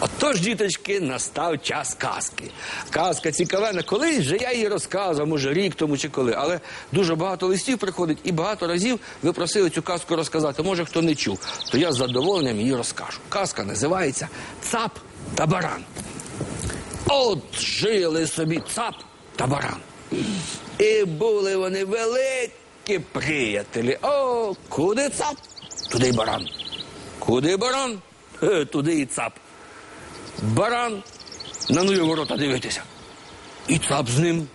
Отож, діточки, настав час казки. Казка цікавена. Колись вже я її розказував, може рік тому чи коли, але дуже багато листів приходить і багато разів ви просили цю казку розказати. Може, хто не чув, то я з задоволенням її розкажу. Казка називається Цап та баран. От жили собі цап та баран. І були вони великі приятелі. О, куди цап? Туди баран. Куди баран? Туди і цап. Баран на нові ворота дивитися. І цап з ним.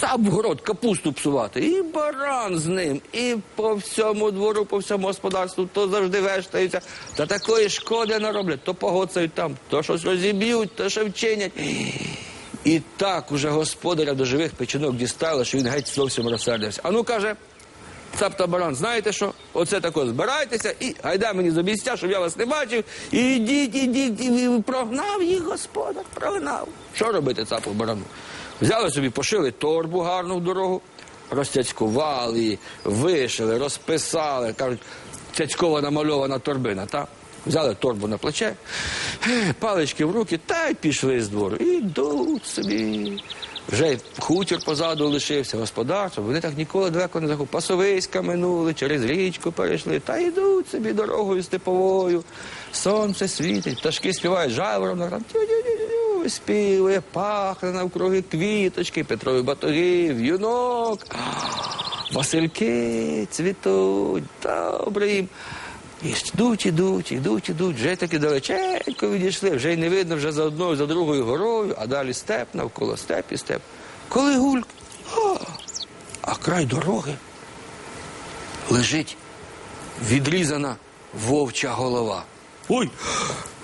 Цап в город капусту псувати, і баран з ним, і по всьому двору, по всьому господарству, то завжди вештаються, та такої шкоди нароблять, то погоцають там, то щось розіб'ють, то ще вчинять. І так уже господаря до живих печінок дістало, що він геть зовсім розсердився. А ну каже, цап знаєте що? Оце тако збирайтеся і гайда мені з обіця, щоб я вас не бачив. І йдіть, ідіть, і прогнав їх господар, прогнав. Що робити цапу барану? Взяли собі, пошили торбу гарну в дорогу, розцяцькували її, вишили, розписали. Кажуть, цяцькова намальована торбина, так? Взяли торбу на плече, е, палички в руки та й пішли з двору. І йдуть собі. Вже хутір позаду лишився, господарство. Вони так ніколи далеко не заходили. Пасовиська минули, через річку перейшли, та йдуть собі дорогою степовою. Сонце світить, пташки співають жайворонок, там тю-тю-тю-тю, співає, пахне навкруги квіточки, Петрові батоги, в'юнок. Васильки цвітуть, добре їм. І йдуть, ідуть, ідуть, ідуть, вже таки далеченько відійшли, вже й не видно вже за одною, за другою горою, а далі степ, навколо степ і степ. Коли гульк, а, а край дороги лежить відрізана вовча голова. Ой!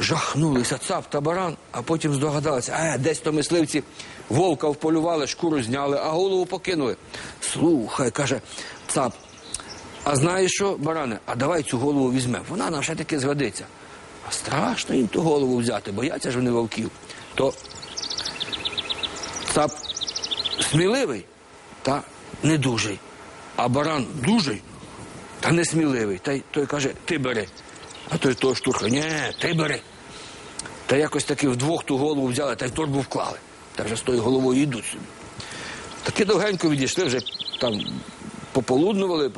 Жахнулися цап та баран, а потім здогадалися, а десь то мисливці вовка вполювали, шкуру зняли, а голову покинули. Слухай, каже цап, а знаєш що, баране, а давай цю голову візьмемо. Вона нам ще таки згодиться. А страшно їм ту голову взяти, бояться ж вони вовків. То цап сміливий та недужий, а баран дужий та несміливий. Та й той каже, ти бери. А той того штурха, ні, ти бери. Та якось таки вдвох ту голову взяли та й в торбу вклали. Та вже з тою головою йдуть собі. Таки довгенько відійшли, вже там пополуднували,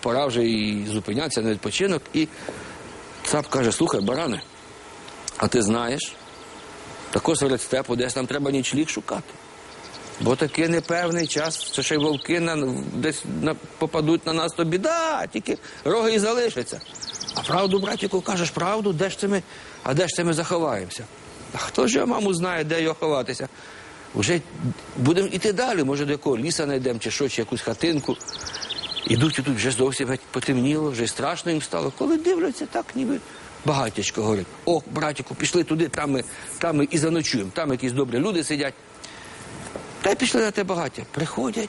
пора вже і зупинятися на відпочинок. І цап каже, слухай, баране, а ти знаєш, тако серед степу десь нам треба нічліг шукати. Бо такий непевний час, що ще й вовки на, десь на, попадуть на нас, то біда, тільки роги і залишаться. А правду, братіку, кажеш правду, де ж це ми, а де ж це ми заховаємося? А хто ж його, маму, знає, де його ховатися? Вже будемо йти далі, може до якого ліса знайдемо, чи що, чи якусь хатинку. Ідуть і тут вже зовсім геть потемніло, вже страшно їм стало. Коли дивляться, так ніби багатячко говорять. О, братіку, пішли туди, там ми, там ми і заночуємо, там якісь добрі люди сидять. Та й пішли на те багаття. Приходять,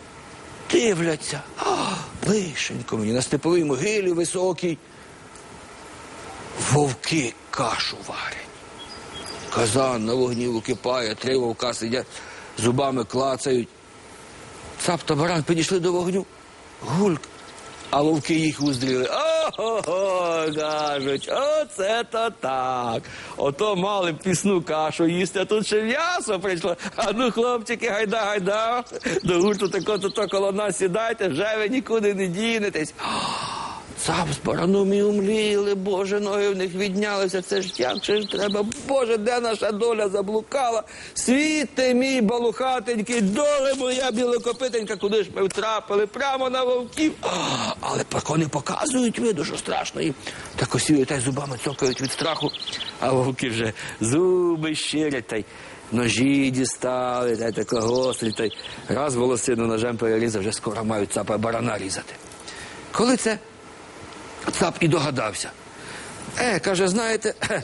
дивляться. А, лишенько мені, на степовій могилі високій. Вовки кашу варять. Казан на вогні википає, три вовка сидять, зубами клацають. Цап та баран підійшли до вогню. Гульк. А вовки їх уздріли. Ого, кажуть, оце то так. Ото мали б пісну кашу їсти, а тут ще м'ясо прийшло. А ну, хлопчики, гайда, гайда. До гурту тако то коло нас сідайте, вже ви нікуди не дінетесь. Цап з бараном і умліли, Боже, ноги в них віднялися. Це ж як же ж треба? Боже, де наша доля заблукала? Світи мій балухатенький, доле моя білокопитенька, куди ж ми втрапили? Прямо на вовків. Але поки не показують виду, що страшно їм. Так осіють та й зубами цокають від страху, а вовки вже зуби щирять та й. Ножі дістали, та й тако гострі, та й раз волосину ножем перерізав, вже скоро мають цапа барана різати. Коли це Цап і догадався. Е, каже, знаєте, е,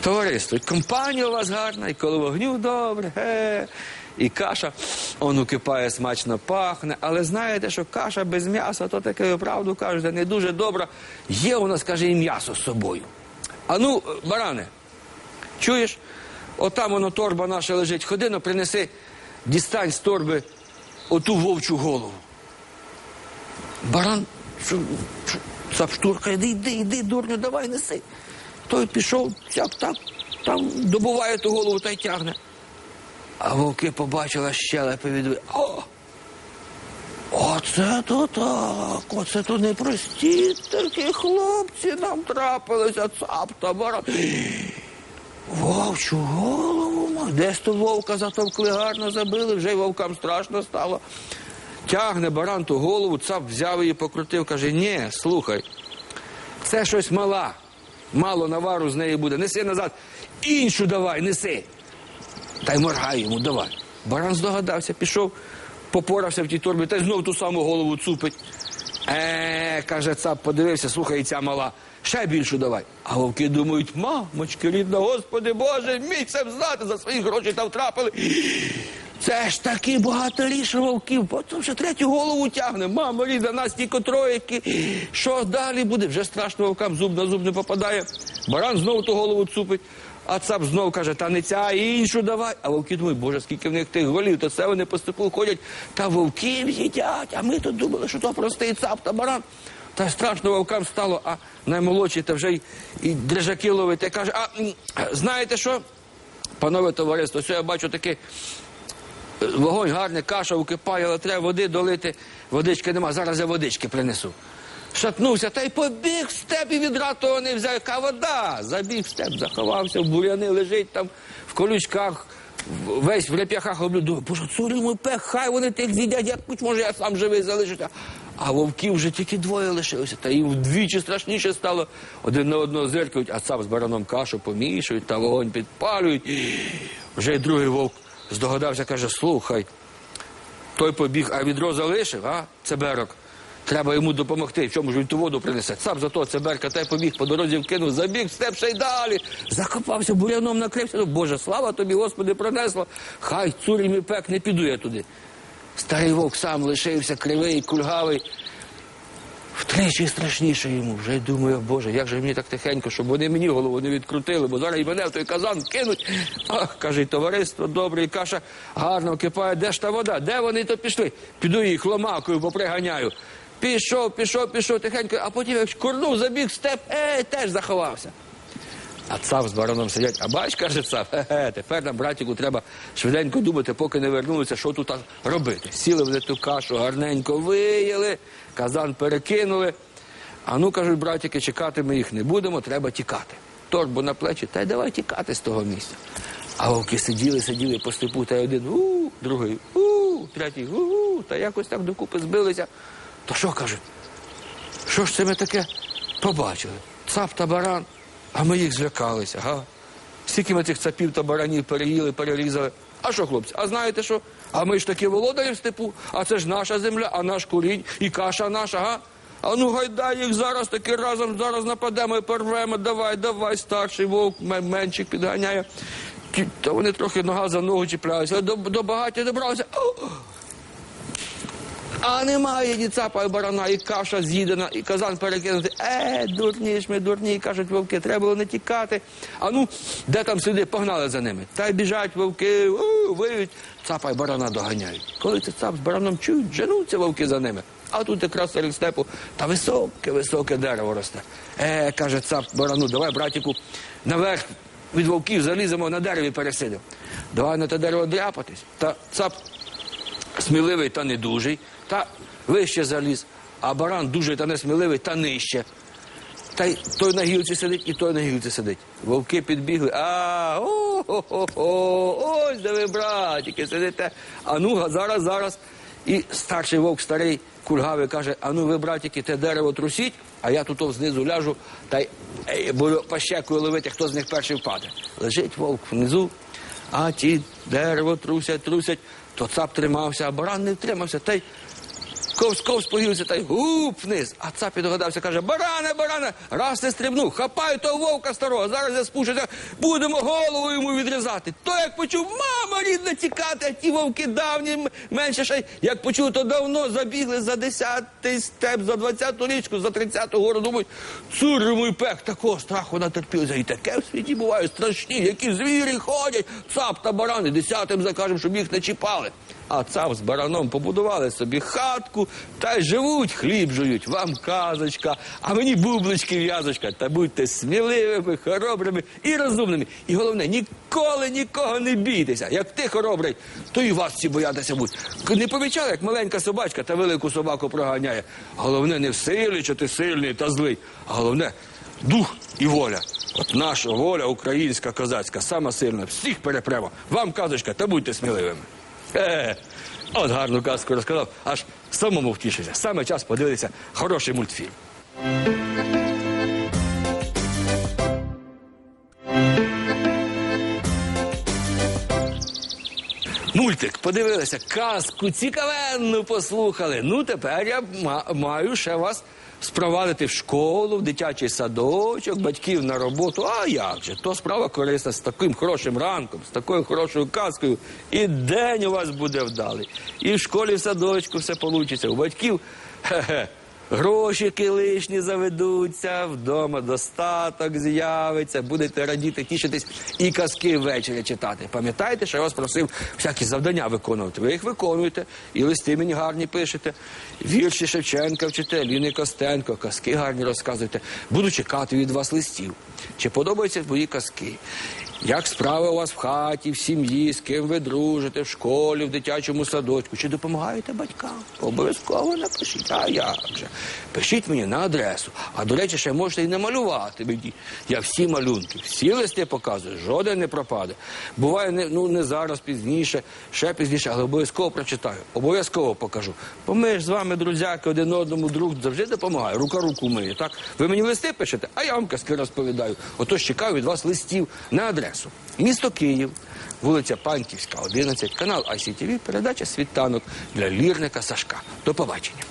товариство, компанія у вас гарна, і коло вогню добре, е, і каша, он укипає, смачно пахне. Але знаєте, що каша без м'яса, то таке, правду кажете, не дуже добра. Є у нас, каже, і м'ясо з собою. А ну, баране, чуєш? Отам воно торба наша лежить. Ходи, ну, принеси, дістань з торби оту вовчу голову. Баран, що, що, цап штурка, йди, йди, йди, дурню, давай неси. Той пішов, як так, там добуває ту голову та й тягне. А вовки побачили щелепи від... О! Оце то так, оце то непрості такі хлопці нам трапилися, цап та баран. Вовчу голову, десь то вовка затовкли, гарно забили, вже й вовкам страшно стало. Тягне баран ту голову, цап взяв її, покрутив, каже, ні, слухай, це щось мала. Мало навару з неї буде. Неси назад. Іншу давай, неси. Та й моргай йому, давай. Баран здогадався, пішов, попорався в тій торбі, та й знов ту саму голову цупить. Е, каже цап, подивився, слухай, ця мала. Ще більшу давай. А вовки думають, мамочки, рідна, господи Боже, мій це знати, за свої гроші там втрапили. Це ж таки багаторіше вовків, потім ще третю голову тягне. Мама рідна, нас тільки троєки. Що далі буде? Вже страшно вовкам зуб на зуб не попадає. Баран знову ту голову цупить. А цап знов каже, та не ця, а іншу давай. А вовки думають, боже, скільки в них тих голів, то це вони по степу ходять, та вовків їдять. А ми тут думали, що то простий цап та баран. Та страшно вовкам стало, а наймолодший та вже й і дрижаки ловить. І каже, а знаєте що? Панове товариство, що я бачу таке вогонь гарний, каша укипає, але треба води долити. Водички нема, зараз я водички принесу. Шатнувся та й побіг в степ і відра того не взяв. Яка вода? Забіг в степ, заховався, в буряни лежить там в колючках, весь в реп'яхах облюд. Думаю, боже, цурі мой пех, хай вони тих з'їдять, як хоч може я сам живий залишуся. А вовків вже тільки двоє лишилося, та їм вдвічі страшніше стало. Один на одного зиркають, а сам з бараном кашу помішують та вогонь підпалюють. Вже й другий вовк здогадався, каже, слухай, той побіг, а відро залишив, а? Цеберок. Треба йому допомогти. В чому ж він ту воду принесе? Сам зато цеберка та й побіг по дорозі вкинув, забіг степ ще й далі. Закопався, буряном накрився. Ну, Боже, слава тобі, Господи, пронесло. Хай цурі мій пек, не піду я туди. Старий вовк сам лишився, кривий, кульгавий. Втричі страшніше йому. Вже думаю, Боже, як же мені так тихенько, щоб вони мені голову не відкрутили, бо зараз і мене в той казан кинуть. Ах, каже, товариство добре, і каша гарно кипає. Де ж та вода? Де вони то пішли? Піду їх ломакою поприганяю. Пішов, пішов, пішов тихенько, а потім як курнув, забіг степ, е, теж заховався. А цап з бароном сидять, а бач, каже цап, хе-хе, тепер нам, братіку, треба швиденько думати, поки не вернулися, що тут робити. Сіли вони ту кашу, гарненько вияли, казан перекинули. А ну, кажуть, братіки, чекати ми їх не будемо, треба тікати. Торбу на плечі, та й давай тікати з того місця. А вовки сиділи, сиділи по степу, та й один у, другий у, третій у, та якось так докупи збилися. То що кажуть? Що ж це ми таке побачили? Цап та баран, а ми їх злякалися, га? Скільки ми цих цапів та баранів переїли, перерізали. А що, хлопці? А знаєте що? А ми ж такі володарі в степу, а це ж наша земля, а наш курінь і каша наша, га? А ну гайдай їх зараз таки разом зараз нападемо і порвемо. Давай, давай, старший вовк, меншик підганяє. Та вони трохи нога за ногу чіпляються, до, до багаття добралися. А немає ні цапа і барана, і каша з'їдена, і казан перекинути. Е, дурні ж ми, дурні, кажуть вовки, треба було не тікати. А ну, де там сюди, погнали за ними. Та й біжать вовки, виють, цапа і барана доганяють. Коли це цап з бараном чують, женуться вовки за ними. А тут якраз серед степу та високе, високе дерево росте. Е, каже цап барану, давай, братіку, наверх від вовків заліземо на дереві пересидимо. Давай на те дерево дряпатись. Та цап сміливий та не дужий, та вище заліз, а баран дужий та несміливий та нижче. Та й той на гілці сидить, і той на гілці сидить. Вовки підбігли. А, о-хо-хо, ось де ви, братики, сидите. А ну, зараз, зараз. І старший вовк, старий кульгавий, каже: а ну ви, братики, те дерево трусіть, а я тут знизу ляжу та й буду пащекою ловити, хто з них перший впаде. Лежить вовк внизу, а ті дерево трусять, трусять, то цап тримався, а баран не втримався, та й ковз ковз та й гуп вниз. А цап і догадався, каже, баране, баране, раз не стрибнув, хапаю того вовка старого, зараз я спущуся, будемо голову йому відрізати. То як почув, мама рідна тікати, а ті вовки давні, менше ще, як почув, то давно забігли за десятий степ, за двадцяту річку, за тридцяту гору, думають, цур мій пек, такого страху натерпілися. І таке в світі буває страшні, які звірі ходять, цап та барани, десятим закажемо, щоб їх не чіпали. А цап з бараном побудували собі хатку, та й живуть, хліб жують, вам казочка, а мені бублички в'язочка. Та будьте сміливими, хоробрими і розумними. І головне, ніколи нікого не бійтеся. Як ти хоробрий, то і вас всі боятися будуть. Не помічали, як маленька собачка та велику собаку проганяє. Головне не в силі, що ти сильний та злий, а головне дух і воля. От наша воля українська козацька, сама сильна, всіх перепремо. Вам казочка, та будьте сміливими. Е, от гарну казку розказав, аж самому втішитися. Саме час подивитися хороший мультфільм. Мультик, подивилися, казку цікавенну послухали. Ну, тепер я маю ще вас спровадити в школу, в дитячий садочок, батьків на роботу. А як же? То справа корисна з таким хорошим ранком, з такою хорошою казкою. І день у вас буде вдалий. І в школі, в садочку все вийде. У батьків хе-хе, грошики лишні заведуться, вдома достаток з'явиться, будете радіти, тішитись і казки ввечері читати. Пам'ятаєте, що я вас просив всякі завдання виконувати. Ви їх виконуєте, і листи мені гарні пишете, вірші Шевченка вчите, Ліни Костенко, казки гарні розказуєте. Буду чекати від вас листів. Чи подобаються мої казки? Як справи у вас в хаті, в сім'ї, з ким ви дружите, в школі, в дитячому садочку? Чи допомагаєте батькам? Обов'язково напишіть. А як же? Пишіть мені на адресу. А до речі, ще можете і намалювати мені. Я всі малюнки, всі листи показую, жоден не пропаде. Буває, не, ну не зараз, пізніше, ще пізніше, але обов'язково прочитаю. Обов'язково покажу. Бо ми ж з вами, друзяки, один одному друг завжди допомагає. Рука руку миє. Так? Ви мені листи пишете, а я вам казки розповідаю. Отож чекаю від вас листів на адресу. Місто Київ, вулиця Панківська, 11, канал ICTV, передача світанок для лірника Сашка. До побачення.